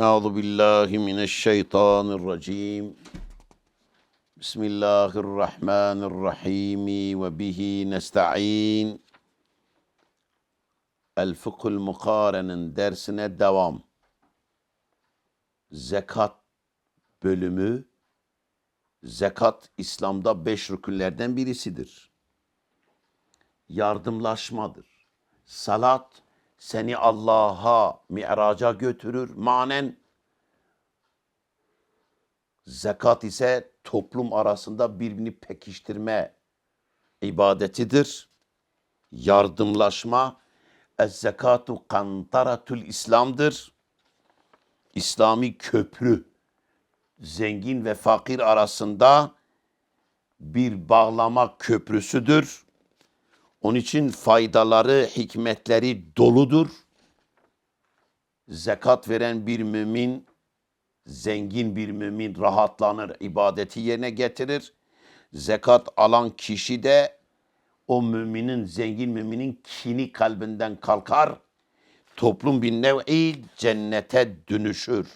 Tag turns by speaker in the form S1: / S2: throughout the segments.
S1: أعوذ بالله من الشيطان الرجيم بسم الله الرحمن الرحيم وبه نستعين الفقه المقارنın dersine devam. Zekat bölümü Zekat İslam'da beş rükünlerden birisidir. Yardımlaşmadır. Salat seni Allah'a, mi'raca götürür. Manen zekat ise toplum arasında birbirini pekiştirme ibadetidir. Yardımlaşma Ez-zekatu kantaratul İslam'dır. İslami köprü zengin ve fakir arasında bir bağlama köprüsüdür. Onun için faydaları, hikmetleri doludur. Zekat veren bir mümin, zengin bir mümin rahatlanır, ibadeti yerine getirir. Zekat alan kişi de o müminin, zengin müminin kini kalbinden kalkar. Toplum bir nevi cennete dönüşür.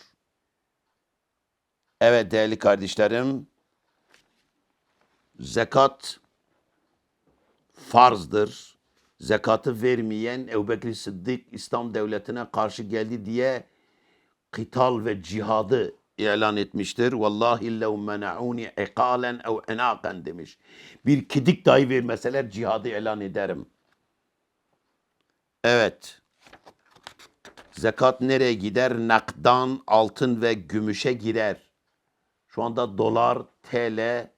S1: Evet değerli kardeşlerim, zekat farzdır. Zekatı vermeyen Ebu Bekir Sıddık İslam devletine karşı geldi diye kıtal ve cihadı ilan etmiştir. Vallahi lev mena'uni ikalen ev enaken demiş. Bir kidik dahi vermeseler cihadı ilan ederim. Evet. Zekat nereye gider? Nakdan, altın ve gümüşe girer. Şu anda dolar, TL,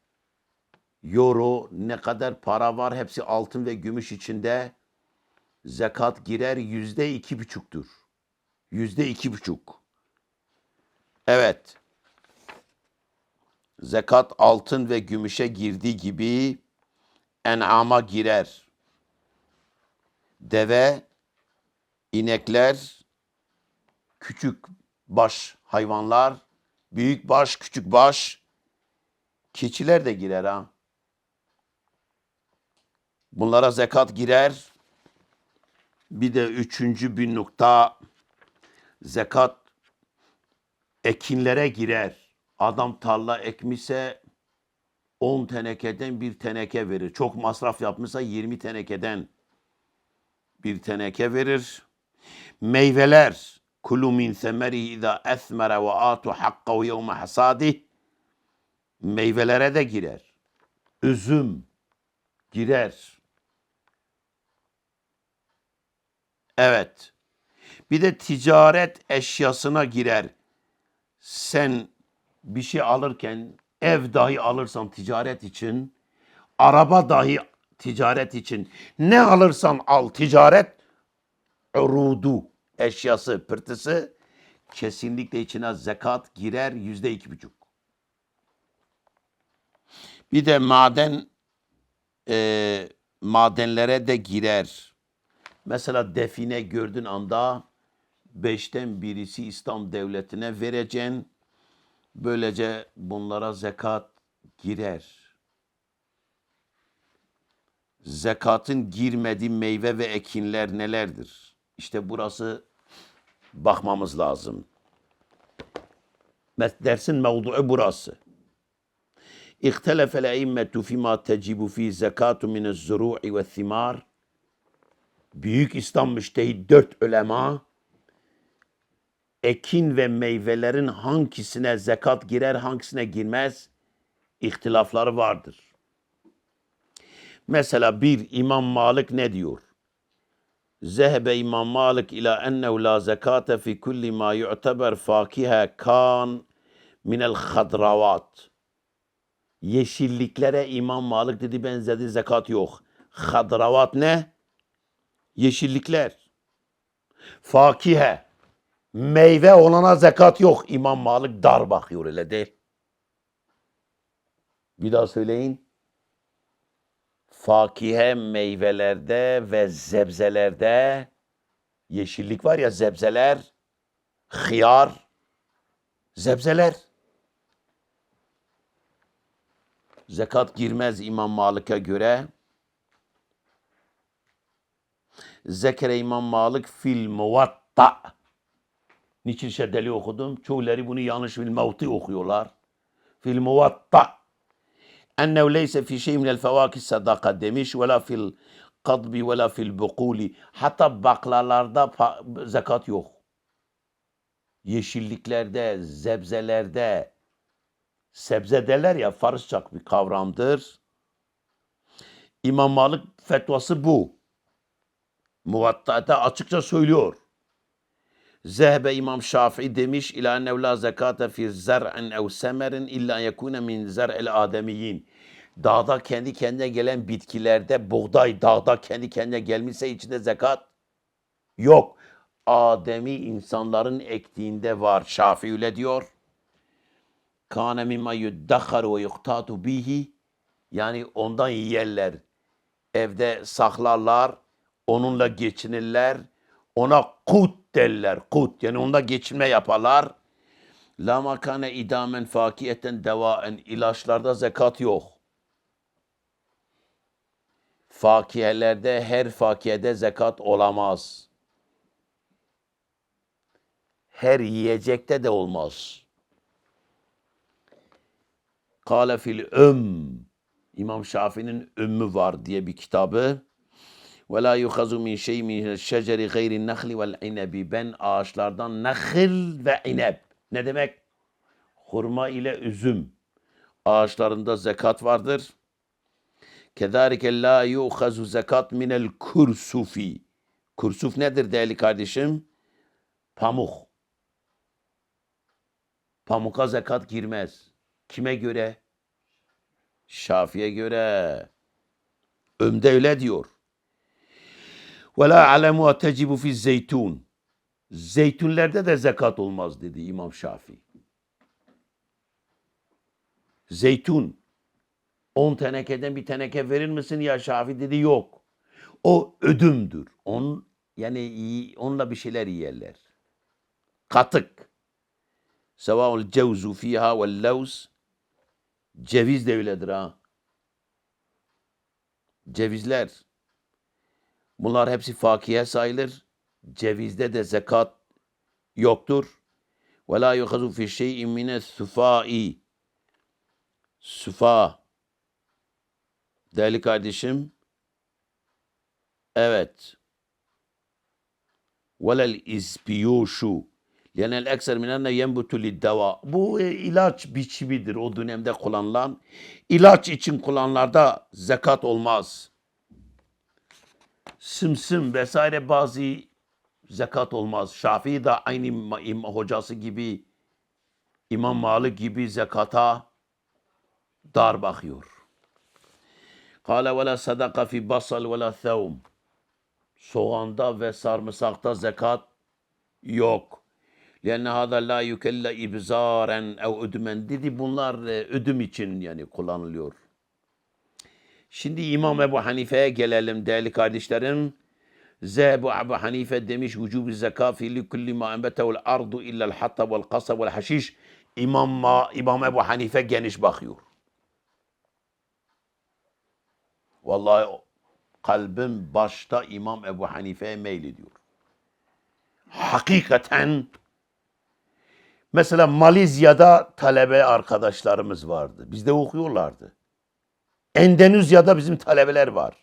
S1: euro ne kadar para var hepsi altın ve gümüş içinde. Zekat girer yüzde iki buçuktur. Yüzde iki buçuk. Evet. Zekat altın ve gümüşe girdiği gibi en'ama girer. Deve, inekler, küçük baş hayvanlar, büyük baş, küçük baş, keçiler de girer ha. Bunlara zekat girer. Bir de üçüncü bir nokta zekat ekinlere girer. Adam tarla ekmişse 10 tenekeden bir teneke verir. Çok masraf yapmışsa 20 tenekeden bir teneke verir. Meyveler kulu min semerihi izâ esmere ve âtu hakkahu yevme hasadih meyvelere de girer. Üzüm girer. Evet. Bir de ticaret eşyasına girer. Sen bir şey alırken ev dahi alırsan ticaret için, araba dahi ticaret için ne alırsan al ticaret urudu eşyası, pırtısı kesinlikle içine zekat girer yüzde iki buçuk. Bir de maden e, madenlere de girer. Mesela define gördüğün anda beşten birisi İslam devletine vereceksin. Böylece bunlara zekat girer. Zekatın girmediği meyve ve ekinler nelerdir? İşte burası bakmamız lazım. Dersin mevdu'u burası. İhtelefel eimmetu fima tecibu fi zekatu minez zuru'i ve thimar. Büyük İslam müştehit dört ulema ekin ve meyvelerin hangisine zekat girer hangisine girmez ihtilafları vardır. Mesela bir İmam Malik ne diyor? Zehebe İmam Malik ila ennehu la zekate fi kulli ma yu'teber fakihe kan minel hadravat. Yeşilliklere İmam Malik dedi benzedi zekat yok. Hadravat ne? Yeşillikler. Fakihe. Meyve olana zekat yok. İmam Malik dar bakıyor öyle değil. Bir daha söyleyin. Fakihe meyvelerde ve zebzelerde yeşillik var ya zebzeler, hıyar, zebzeler. Zekat girmez İmam Malik'e göre. Zekere İmam Malik fil muvatta. Niçin şeddeli okudum? Çoğuları bunu yanlış fil mevti okuyorlar. Fil muvatta. Ennehu leyse fi şey minel fevakis sadaka demiş. Ve la fil kadbi ve la fil bukuli. Hatta baklalarda zekat yok. Yeşilliklerde, zebzelerde, sebze derler ya Farsça bir kavramdır. İmam Malik fetvası bu. Muvatta'da açıkça söylüyor. Zehbe İmam Şafii demiş ila ennehu la zekate fi zer'in ev semerin illa yekune min zer'il ademiyyin. Dağda kendi kendine gelen bitkilerde buğday dağda kendi kendine gelmişse içinde zekat yok. Ademi insanların ektiğinde var. Şafii öyle diyor. Kâne mimma yuddakharu ve yuhtatu bihi. Yani ondan yiyerler. Evde saklarlar. Onunla geçinirler. Ona kut derler. Kut. Yani onda geçinme yaparlar. La makane idamen fakiyeten devaen. ilaçlarda zekat yok. Fakihelerde her fakiyede zekat olamaz. Her yiyecekte de olmaz. Kale fil öm. İmam Şafii'nin Ümmü var diye bir kitabı. Ve la yuhazu min şey min şeceri gayri nahli vel inebi. Ben ağaçlardan nahil ve ineb. Ne demek? Hurma ile üzüm. Ağaçlarında zekat vardır. Kezalike la yuhazu zekat minel kursufi. Kursuf nedir değerli kardeşim? Pamuk. Pamuka zekat girmez. Kime göre? Şafi'ye göre. Ömde öyle diyor. Ve la alemu tecibu fi zeytun. Zeytunlerde de zekat olmaz dedi İmam Şafii. Zeytun. 10 tenekeden bir teneke verir misin ya Şafi dedi yok. O ödümdür. On, yani onunla bir şeyler yiyerler. Katık. Sevaul cevzu fiha vel levz. Ceviz de öyledir ha. Cevizler. Bunlar hepsi fakiye sayılır. Cevizde de zekat yoktur. Ve la yuhazu fi şey'in mine sufai. Sufa. Değerli kardeşim. Evet. Velel izbiyuşu. Lenel ekser minenne yenbutu liddeva. Bu e, ilaç biçimidir o dönemde kullanılan. İlaç için kullanılarda zekat olmaz. Sımsım vesaire bazı zekat olmaz. Şafii de aynı ima- im- hocası gibi İmam Malik gibi zekata dar bakıyor. Kale ve la sadaka fi basal ve la thawm. Soğanda ve sarımsakta zekat yok. Lenne hada la yukelle ibzaren ev ödümen dedi. Bunlar e, ödüm için yani kullanılıyor. Şimdi İmam Ebu Hanife'ye gelelim değerli kardeşlerim. Zebu Ebu Hanife demiş vücubu zeka fi li kulli ma enbetehu'l ardu illa'l hatta vel qasa vel haşiş. İmam, Ma- İmam Ebu Hanife geniş bakıyor. Vallahi kalbim başta İmam Ebu Hanife'ye meylediyor. Hakikaten mesela Malezya'da talebe arkadaşlarımız vardı. Bizde okuyorlardı. Endonezya'da bizim talebeler var.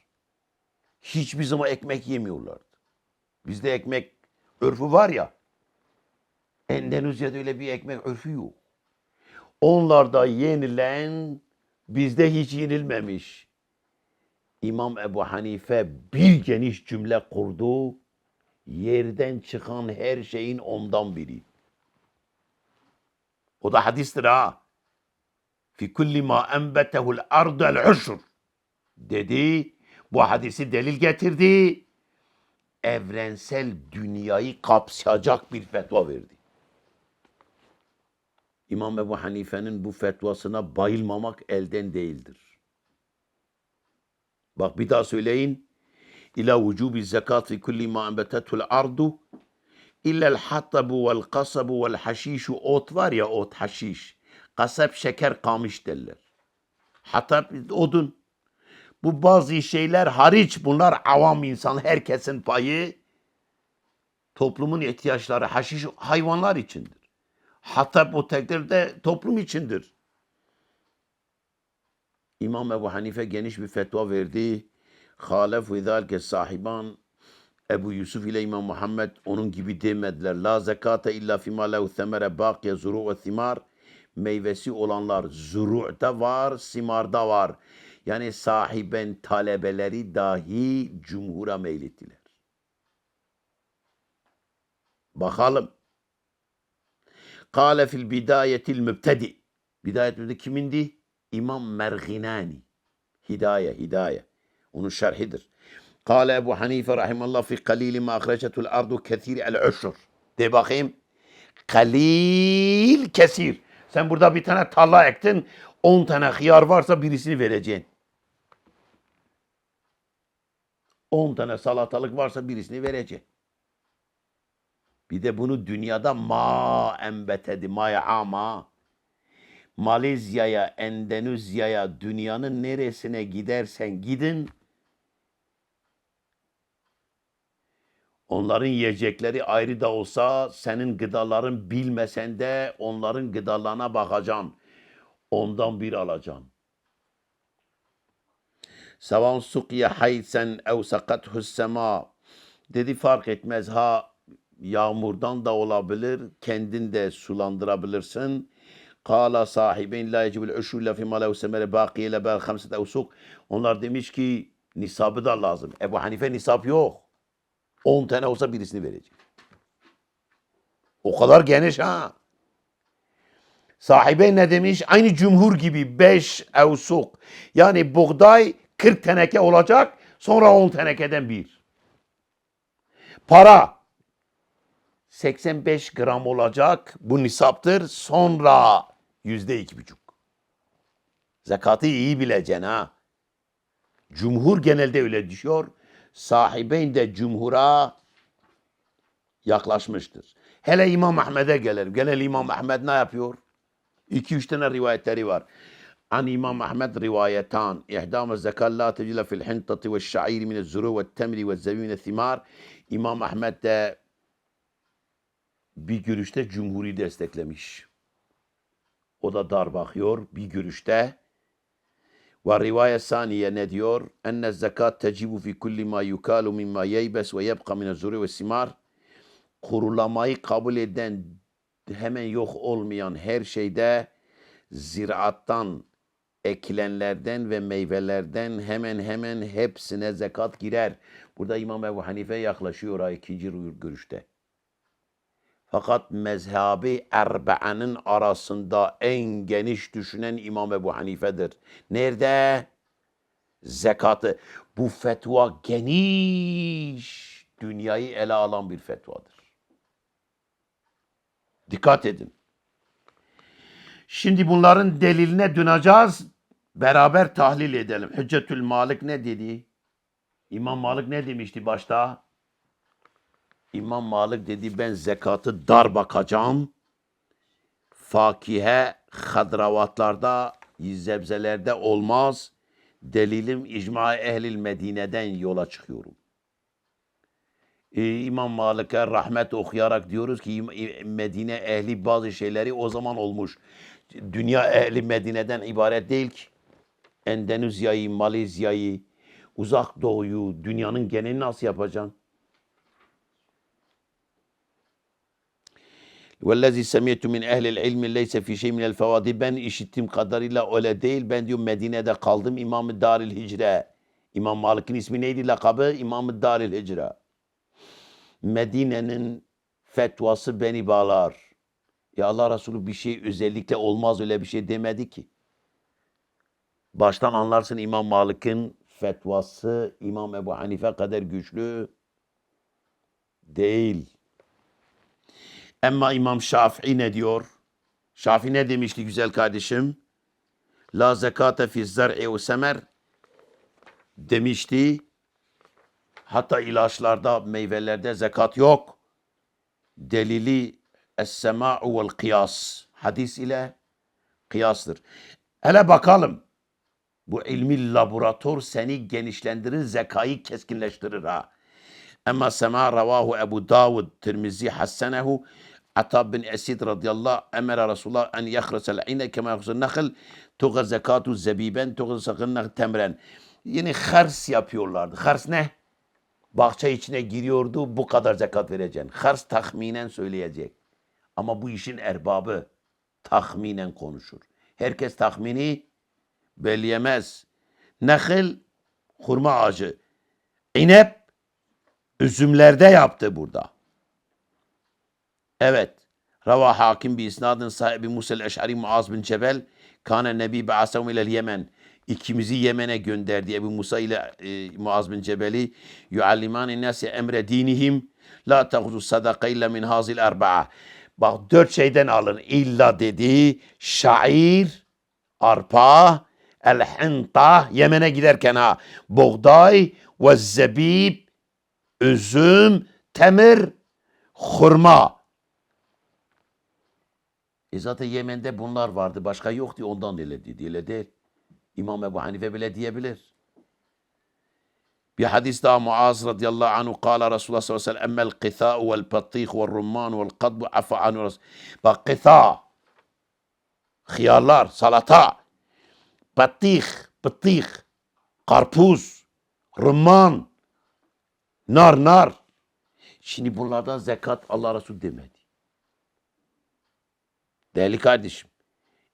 S1: Hiçbir zaman ekmek yemiyorlardı. Bizde ekmek örfü var ya. Endonezya'da öyle bir ekmek örfü yok. Onlarda yenilen bizde hiç yenilmemiş. İmam Ebu Hanife bir geniş cümle kurdu. Yerden çıkan her şeyin ondan biri. O da hadistir ha. Fi kulli ma enbetehu'l ardu el ushr. Dedi. Bu hadisi delil getirdi. Evrensel dünyayı kapsayacak bir fetva verdi. İmam Ebu Hanife'nin bu fetvasına bayılmamak elden değildir. Bak bir daha söyleyin. İla vücubi zekat fi kulli ma enbetetul ardu illel hattabu vel kasabu vel haşişu ot var ya ot haşiş. Kasap şeker kamış derler. Hatta odun. Bu bazı şeyler hariç bunlar avam insan herkesin payı Toplumun ihtiyaçları haşiş hayvanlar içindir. Hatta bu takdirde toplum içindir. İmam Ebu Hanife geniş bir fetva verdi. Halef ve zâlike sahiban Ebu Yusuf ile İmam Muhammed onun gibi demediler. La zekate illa fima lehu semere bakiye zuru ve simar. Meyvesi olanlar zuru'da var, simarda var. Yani sahiben talebeleri dahi cumhura meylettiler. Bakalım. Kale fil bidayetil mübtedi. Bidayet mübtedi kimindi? İmam Merginani. Hidaye, hidaye. Onun şerhidir. Kale Ebu Hanife rahimallah fi kalili ma ahreçetul ardu kethir el uşur. De bakayım. Kalil kesir. Sen burada bir tane tarla ektin. 10 tane hıyar varsa birisini vereceksin. 10 tane salatalık varsa birisini vereceksin. Bir de bunu dünyada ma embetedi maya ama Malezya'ya, Endonezya'ya, dünyanın neresine gidersen gidin onların yiyecekleri ayrı da olsa senin gıdaların bilmesen de onların gıdalarına bakacaksın. Ondan bir alacaksın. Sevan sukiye haysen ev sakathu sema dedi fark etmez ha yağmurdan da olabilir kendin de sulandırabilirsin. Kala sahibin la yecibul uşu illa fima lehu semere bakiye le bel hamset evsuk. Onlar demiş ki nisabı da lazım. Ebu Hanife nisap yok. 10 tane olsa birisini verecek. O kadar geniş ha. Sahibe ne demiş? Aynı cumhur gibi 5 evsuk. Yani buğday 40 teneke olacak. Sonra 10 tenekeden bir. Para 85 gram olacak. Bu nisaptır. Sonra yüzde iki buçuk. Zekatı iyi bileceksin ha. Cumhur genelde öyle düşüyor. Sahibeyn de cumhura yaklaşmıştır. Hele İmam Ahmed'e gelelim. Genel İmam Ahmed ne yapıyor? İki üç tane rivayetleri var. An İmam Ahmed rivayetan. İhdam zekat la tecile fil hintati ve şairi min zuru ve temri ve min thimar. İmam Ahmed de bir görüşte cumhuri desteklemiş. O da dar bakıyor bir görüşte. Ve rivayet saniye ne diyor? Enne zekat tecibu fi kulli ma yukalu mimma yeybes ve yebqa min zuri ve simar. Kurulamayı kabul eden hemen yok olmayan her şeyde ziraattan, ekilenlerden ve meyvelerden hemen hemen hepsine zekat girer. Burada İmam Ebu Hanife yaklaşıyor ikinci görüşte. Fakat mezhebi erba'anın arasında en geniş düşünen İmam Ebu Hanife'dir. Nerede? Zekatı. Bu fetva geniş dünyayı ele alan bir fetvadır. Dikkat edin. Şimdi bunların deliline döneceğiz. Beraber tahlil edelim. Hüccetül Malik ne dedi? İmam Malik ne demişti başta? İmam Malik dedi ben zekatı dar bakacağım. Fakihe hadravatlarda, zebzelerde olmaz. Delilim icma ehlil Medine'den yola çıkıyorum. Ee, İmam Malik'e rahmet okuyarak diyoruz ki Medine ehli bazı şeyleri o zaman olmuş. Dünya ehli Medine'den ibaret değil ki. Endonezya'yı, Malezya'yı, uzak doğuyu, dünyanın genelini nasıl yapacaksın? Vellezî semiyetü min ehlil ilmi leyse fi şey minel fevadi. Ben işittiğim kadarıyla öyle değil. Ben diyor Medine'de kaldım. İmam-ı Daril Hicre. İmam Malik'in ismi neydi lakabı? İmam-ı Daril Hicre. Medine'nin fetvası beni bağlar. Ya Allah Resulü bir şey özellikle olmaz öyle bir şey demedi ki. Baştan anlarsın İmam Malik'in fetvası İmam Ebu Hanife kadar güçlü değil. Ama İmam Şafii ne diyor? Şafii ne demişti güzel kardeşim? La zekate fi zer'i ve semer demişti. Hatta ilaçlarda, meyvelerde zekat yok. Delili es-sema'u vel kıyas. Hadis ile kıyastır. Hele bakalım. Bu ilmi laboratuvar seni genişlendirir, zekayı keskinleştirir ha. Ama sema ravahu Ebu Davud Tirmizi hassenehu Atab bin Esid radıyallahu emere Resulullah en yahresel ine kema yahresul nakhl tuğa zekatu zebiben tuğa sakın temren. Yine hars yapıyorlardı. Hars ne? Bahçe içine giriyordu bu kadar zekat vereceksin. Hars tahminen söyleyecek. Ama bu işin erbabı tahminen konuşur. Herkes tahmini belleyemez. Nehil hurma ağacı. İnep üzümlerde yaptı burada. Evet. Rava hakim bir isnadın sahibi Musa'l Eş'ari Muaz bin Cebel kane nebi ba'asahum ilel Yemen. İkimizi Yemen'e gönderdi Ebu Musa ile e, Muaz bin Cebel'i yuallimani nasi emre dinihim la tehuzu sadaka illa min hazil erba'a. Bak dört şeyden alın. İlla dedi şair, arpa, el hinta Yemen'e giderken ha buğday ve zebib üzüm, temir, hurma. E zaten Yemen'de bunlar vardı. Başka yoktu ondan öyle dedi. Öyle değil. İmam Ebu Hanife bile diyebilir. Bir hadis daha Muaz radıyallahu anhu kâle Resulullah sallallahu aleyhi ve sellem emmel qithâ'u vel patîh vel rumman vel kadbu afa Resul. Bak qithâ hıyarlar, salata, patih, patih, karpuz, rumman, nar nar. Şimdi bunlardan zekat Allah Resulü demedi. Değerli kardeşim,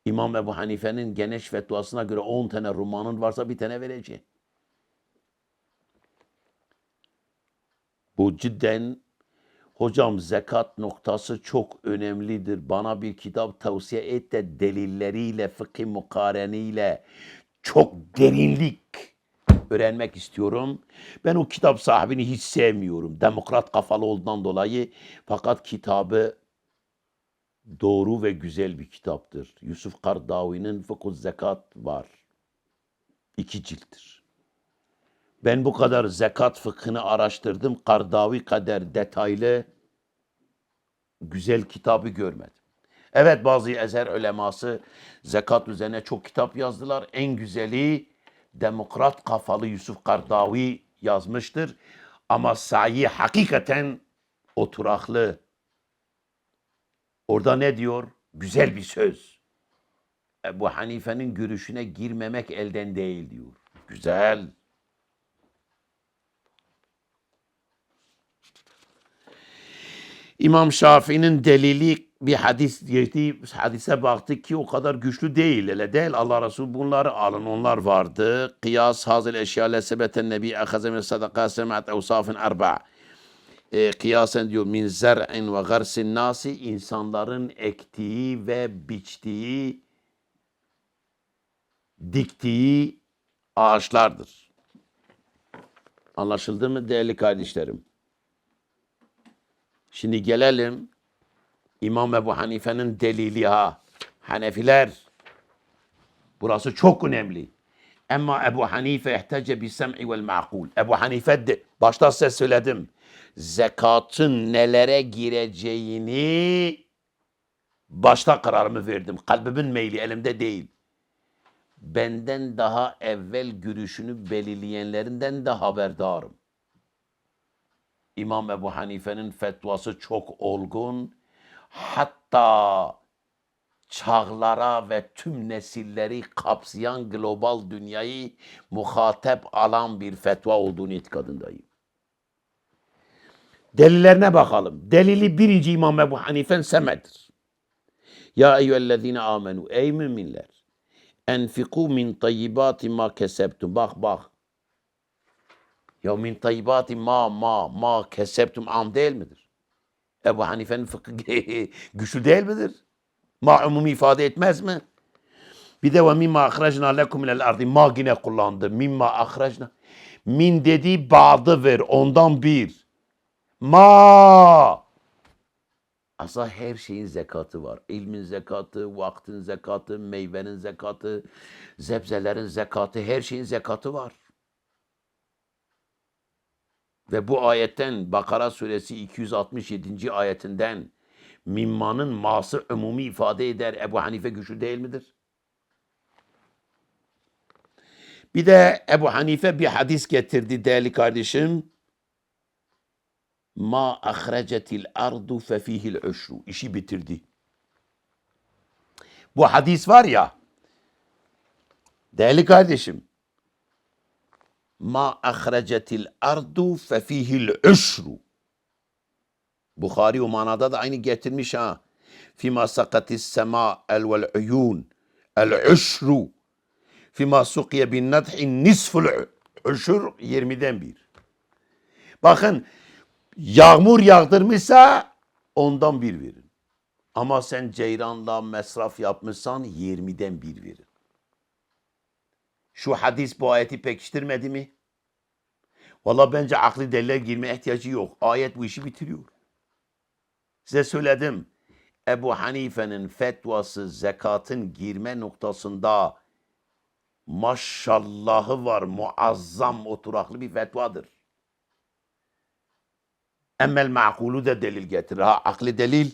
S1: İmam Ebu Hanife'nin geniş fetvasına göre 10 tane rummanın varsa bir tane vereceğim. Bu cidden hocam zekat noktası çok önemlidir. Bana bir kitap tavsiye et de delilleriyle, fıkhi mukareniyle çok derinlik öğrenmek istiyorum. Ben o kitap sahibini hiç sevmiyorum. Demokrat kafalı olduğundan dolayı. Fakat kitabı doğru ve güzel bir kitaptır. Yusuf Kardavi'nin Fıkhu Zekat var. İki cilttir. Ben bu kadar zekat fıkhını araştırdım. Kardavi kadar detaylı güzel kitabı görmedim. Evet bazı ezer uleması zekat üzerine çok kitap yazdılar. En güzeli demokrat kafalı Yusuf Kardavi yazmıştır. Ama sayi hakikaten oturaklı. Orada ne diyor? Güzel bir söz. Ebu Hanife'nin görüşüne girmemek elden değil diyor. Güzel. İmam Şafii'nin delili bir hadis girdi. Hadise baktık ki o kadar güçlü değil. Öyle değil. Allah Resulü bunları alın. Onlar vardı. Kıyas hazil eşya le sebeten nebi ahaze min sadaka semat evsafin erba. E, kıyasen diyor min zer'in ve garsin nasi insanların ektiği ve biçtiği diktiği ağaçlardır. Anlaşıldı mı değerli kardeşlerim? Şimdi gelelim İmam Ebu Hanife'nin delili ha. Hanefiler. Burası çok önemli. Ama Ebu Hanife ihtece bi sem'i vel ma'kul. Ebu Hanife de, başta size söyledim. Zekatın nelere gireceğini başta kararımı verdim. Kalbimin meyli elimde değil. Benden daha evvel görüşünü belirleyenlerinden de haberdarım. İmam Ebu Hanife'nin fetvası çok olgun. Hatta çağlara ve tüm nesilleri kapsayan global dünyayı muhatap alan bir fetva olduğunu itikadındayım. Delillerine bakalım. Delili birinci İmam Ebu Hanifen semedir. Ya eyyühellezine amenu ey müminler enfiku min tayyibati ma kesebtum. Bak bak. Ya min tayyibati ma ma ma kesebtum am değil midir? Ebu Hanife'nin fıkhı güçlü değil midir? Ma umumi ifade etmez mi? Bir de ve mimma ahrajna lekum minel ardi ma yine kullandı. Mimma ahrajna. Min dediği bağdı ver. Ondan bir. Ma. Aslında her şeyin zekatı var. İlmin zekatı, vaktin zekatı, meyvenin zekatı, zebzelerin zekatı, her şeyin zekatı var. Ve bu ayetten Bakara suresi 267. ayetinden mimmanın ması umumi ifade eder. Ebu Hanife güçlü değil midir? Bir de Ebu Hanife bir hadis getirdi değerli kardeşim. Ma ahrecetil ardu fefihil üşru. İşi bitirdi. Bu hadis var ya, değerli kardeşim, ma ahrecetil ardu fefihil üşru. Bukhari o manada da aynı getirmiş ha. Fima sakatis sema el vel uyun el üşru. Fima sukiye bin nadhi nisful üşür 20'den bir. Bakın yağmur yağdırmışsa ondan bir verin. Ama sen ceyranla mesraf yapmışsan 20'den bir verin. Şu hadis bu ayeti pekiştirmedi mi? Valla bence aklı deliller girmeye ihtiyacı yok. Ayet bu işi bitiriyor. Size söyledim. Ebu Hanife'nin fetvası zekatın girme noktasında maşallahı var. Muazzam oturaklı bir fetvadır. Emmel ma'kulu da delil getirir. Ha akli delil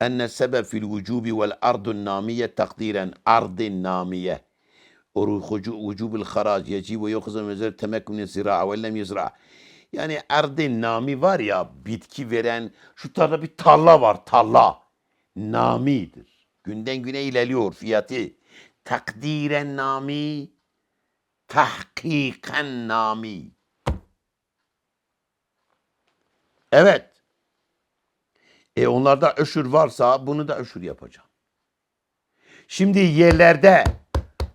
S1: enne sebeb fil vücubi vel ardun namiye takdiren ardin namiye. Harac yecibu yoksa mezer temekkün zira ve lem yezra. Yani ardin nami var ya bitki veren şu tarla bir tarla var tarla. Namidir. Günden güne ilerliyor fiyatı. Takdiren nami, tahkiken nami. Evet. E onlarda öşür varsa bunu da öşür yapacağım. Şimdi yerlerde,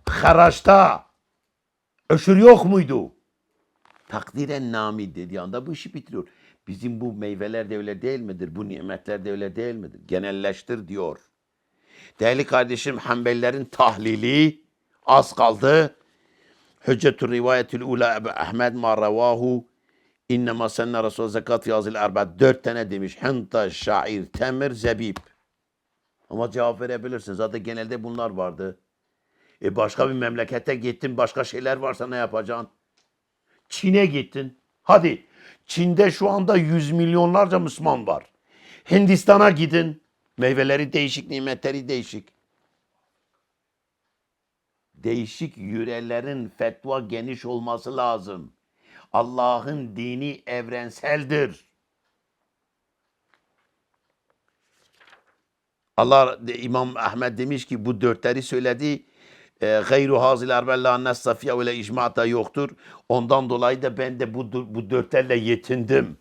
S1: haraçta öşür yok muydu? Takdiren nami dediği anda bu işi bitiriyor. Bizim bu meyveler de öyle değil midir? Bu nimetler de öyle değil midir? Genelleştir diyor. Değerli kardeşim Hanbelilerin tahlili az kaldı. Hüccetü rivayetül ula Ebu Ahmed ma revahu innema senne Resul zekat fi azil erba. Dört tane demiş. Hınta, şair, temir, zebib. Ama cevap verebilirsin. Zaten genelde bunlar vardı. E başka bir memlekete gittin başka şeyler varsa ne yapacaksın? Çin'e gittin. Hadi Çin'de şu anda yüz milyonlarca Müslüman var. Hindistan'a gidin. Meyveleri değişik, nimetleri değişik. Değişik yürelerin fetva geniş olması lazım. Allah'ın dini evrenseldir. Allah İmam Ahmed demiş ki bu dörtleri söyledi. E, gayru hazil erbella nessafiye ve icma da yoktur. Ondan dolayı da ben de bu, bu dörtlerle yetindim.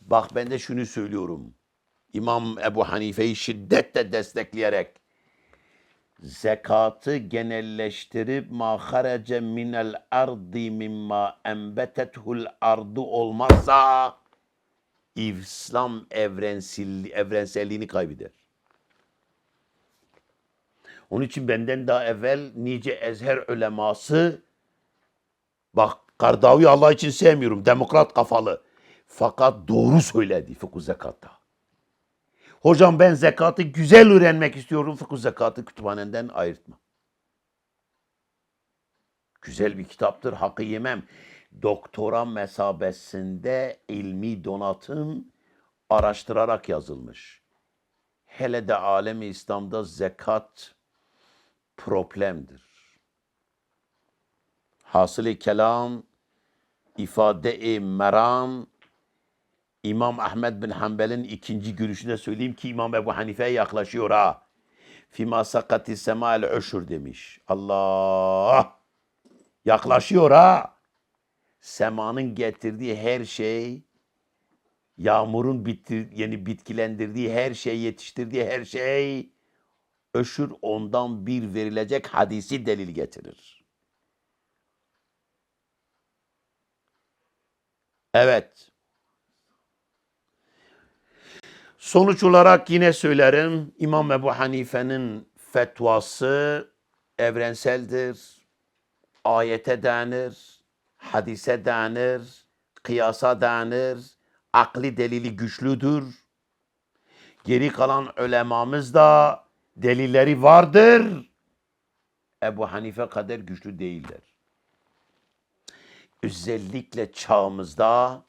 S1: Bak ben de şunu söylüyorum. İmam Ebu Hanife'yi şiddetle destekleyerek zekatı genelleştirip ma harece minel ardi mimma embetethul ardu olmazsa İslam evrensel, evrenselliğini kaybeder. Onun için benden daha evvel nice ezher uleması bak Kardavi Allah için sevmiyorum. Demokrat kafalı. Fakat doğru söyledi fıkıh zekatta. Hocam ben zekatı güzel öğrenmek istiyorum. Fıkıh zekatı kütüphanenden ayırtma. Güzel bir kitaptır. Hakkı yemem. Doktora mesabesinde ilmi donatım araştırarak yazılmış. Hele de alemi İslam'da zekat problemdir. Hasılı kelam, ifade-i meram, İmam Ahmed bin Hanbel'in ikinci görüşüne söyleyeyim ki İmam Ebu Hanife'ye yaklaşıyor ha. Fima sakati sema'el öşür demiş. Allah! Yaklaşıyor ha. Semanın getirdiği her şey, yağmurun bitti, yani bitkilendirdiği her şey, yetiştirdiği her şey, öşür ondan bir verilecek hadisi delil getirir. Evet. Sonuç olarak yine söylerim İmam Ebu Hanife'nin fetvası evrenseldir. Ayete denir, hadise denir, kıyasa denir, akli delili güçlüdür. Geri kalan ulemamız da delilleri vardır. Ebu Hanife kadar güçlü değiller. Özellikle çağımızda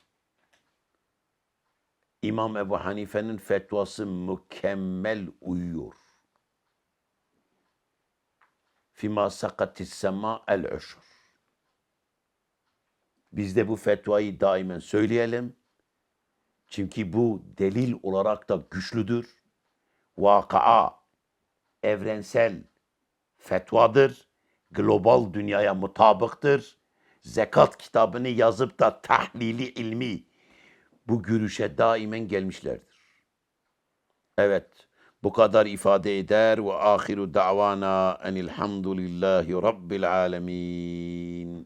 S1: İmam Ebu Hanife'nin fetvası mükemmel uyuyor. Fima sakatis sema el ushur. Biz de bu fetvayı daimen söyleyelim. Çünkü bu delil olarak da güçlüdür. Vakaa, evrensel fetvadır. Global dünyaya mutabıktır. Zekat kitabını yazıp da tahlili ilmi bu görüşe daimen gelmişlerdir. Evet, bu kadar ifade eder ve ahiru davana enilhamdülillahi rabbil alemin.